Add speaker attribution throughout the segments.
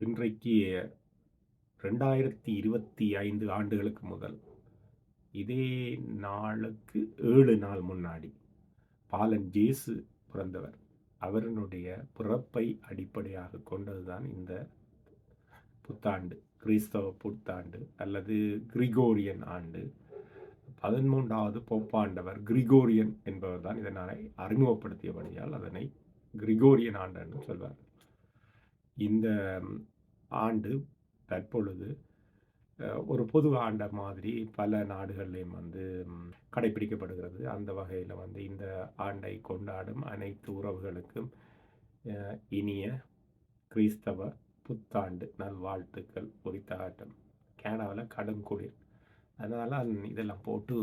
Speaker 1: இன்றைக்கு ரெண்டாயிரத்தி இருபத்தி ஐந்து ஆண்டுகளுக்கு முதல் இதே நாளுக்கு ஏழு நாள் முன்னாடி பாலன் ஜேசு பிறந்தவர். அவருடைய பிறப்பை அடிப்படையாக கொண்டதுதான் இந்த புத்தாண்டு கிறிஸ்தவ புத்தாண்டு அல்லது கிரிகோரியன் ஆண்டு. பதிமூன்றாவது போப்பாண்டவர் கிரிகோரியன் என்பவர் தான் இதனை அறிமுகப்படுத்தியபடியால் அதனை கிரிகோரியன் ஆண்டு என்று சொல்வார் இந்த ஆண்டு தற்பொழுது ஒரு பொது ஆண்ட மாதிரி பல நாடுகள்லையும் வந்து கடைபிடிக்கப்படுகிறது அந்த வகையில் வந்து இந்த ஆண்டை கொண்டாடும் அனைத்து உறவுகளுக்கும் இனிய கிறிஸ்தவ புத்தாண்டு நல்வாழ்த்துக்கள் உரித்தாட்டம் கேனாவில் கடும் குளிர். அதனால் இதெல்லாம் போட்டு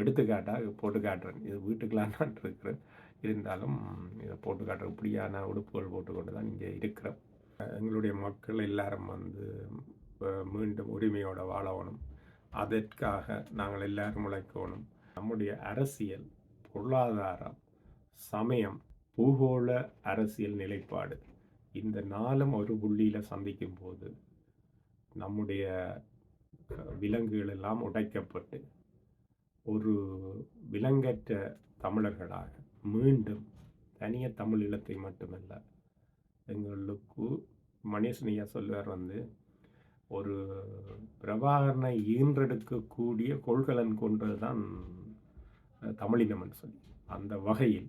Speaker 1: எடுத்துக்காட்டாக போட்டு காட்டுறேன். இது வீட்டுக்கெலாம் நான் இருக்கிறேன். இருந்தாலும் இதை போட்டு காட்டுற இப்படியான உடுப்புகள் போட்டுக்கொண்டு தான் இங்கே இருக்கிறோம் எங்களுடைய மக்கள் எல்லாரும் வந்து மீண்டும் உரிமையோடு வாழணும் அதற்காக நாங்கள் எல்லாரும் உழைக்கணும் நம்முடைய அரசியல் பொருளாதாரம் சமயம் பூகோள அரசியல் நிலைப்பாடு. இந்த நாளும் ஒரு புள்ளியில் சந்திக்கும் போது நம்முடைய விலங்குகள் எல்லாம் உடைக்கப்பட்டு ஒரு விலங்கற்ற தமிழர்களாக மீண்டும் தனிய தமிழ் இனத்தை மட்டுமல்ல எங்களுக்கு மணியசனையா சொல்வார் வந்து ஒரு பிரபாகரனை ஈன்றெடுக்கக்கூடிய கொள்கலன் கொன்றது தான் தமிழினம்னு சொல்லி. அந்த வகையில்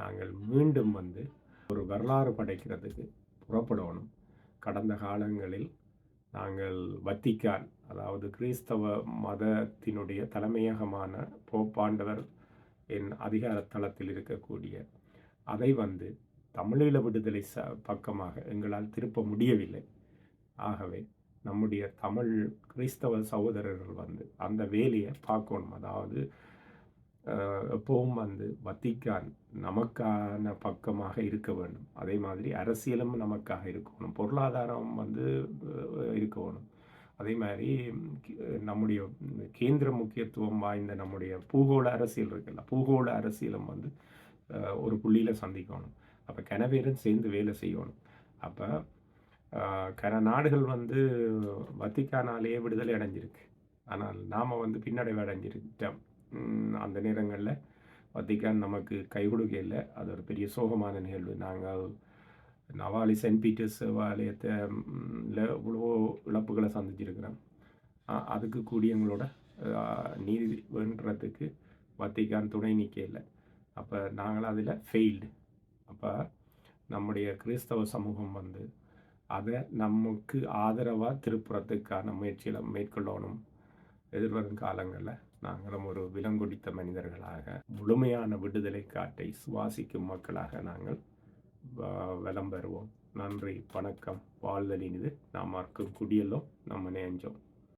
Speaker 1: நாங்கள் மீண்டும் வந்து ஒரு வரலாறு படைக்கிறதுக்கு புறப்படணும். கடந்த காலங்களில் நாங்கள் வத்திக்கான் அதாவது கிறிஸ்தவ மதத்தினுடைய தலைமையகமான போப்பாண்டவர் என் அதிகார தளத்தில் இருக்கக்கூடிய அதை வந்து தமிழீழ விடுதலை ச பக்கமாக எங்களால் திருப்ப முடியவில்லை. ஆகவே நம்முடைய தமிழ் கிறிஸ்தவ சகோதரர்கள் வந்து அந்த வேலையை பார்க்கணும். அதாவது எப்பவும் வந்து வத்திக்கான் நமக்கான பக்கமாக இருக்க வேண்டும். அதே மாதிரி அரசியலும் நமக்காக இருக்கணும். பொருளாதாரம் வந்து இருக்கணும். அதே மாதிரி நம்முடைய கேந்திர முக்கியத்துவம் வாய்ந்த நம்முடைய பூகோள அரசியல் இருக்குல்ல பூகோள அரசியலும் வந்து ஒரு புள்ளியில் சந்திக்கணும். அப்போ கனவேரும் சேர்ந்து வேலை செய்யணும். அப்போ கன நாடுகள் வந்து வத்திக்கானாலேயே விடுதலை அடைஞ்சிருக்கு. ஆனால் நாம் வந்து பின்னடைவு அடைஞ்சிருக்கிட்டோம் அந்த நேரங்களில் வத்திக்கான் நமக்கு கை கொடுக்கல அது ஒரு பெரிய சோகமான நிகழ்வு. நாங்கள் நவாலி சென்ட் பீட்டர்ஸ் ஆலயத்தை இவ்வளோ இழப்புகளை சந்திச்சிருக்கிறோம். அதுக்கு கூடியவங்களோட நீதி வேண்டுறதுக்கு வத்திக்கான் துணை நிற்கல இல்லை அப்போ நாங்களும் அதில் ஃபெயில்டு அப்போ நம்முடைய கிறிஸ்தவ சமூகம் வந்து அதை நமக்கு ஆதரவாக திருப்புறத்துக்கான முயற்சியில் மேற்கொள்ளணும். எதிர்வரும் காலங்களில் நாங்களும் ஒரு விலங்குடித்த மனிதர்களாக முழுமையான விடுதலை காட்டை சுவாசிக்கும் மக்களாக நாங்கள் விளம்பெறுவோம் நன்றி வணக்கம். வாழ்தலின் இது. நாம் குடியலும் நம்ம நேஞ்சோம்.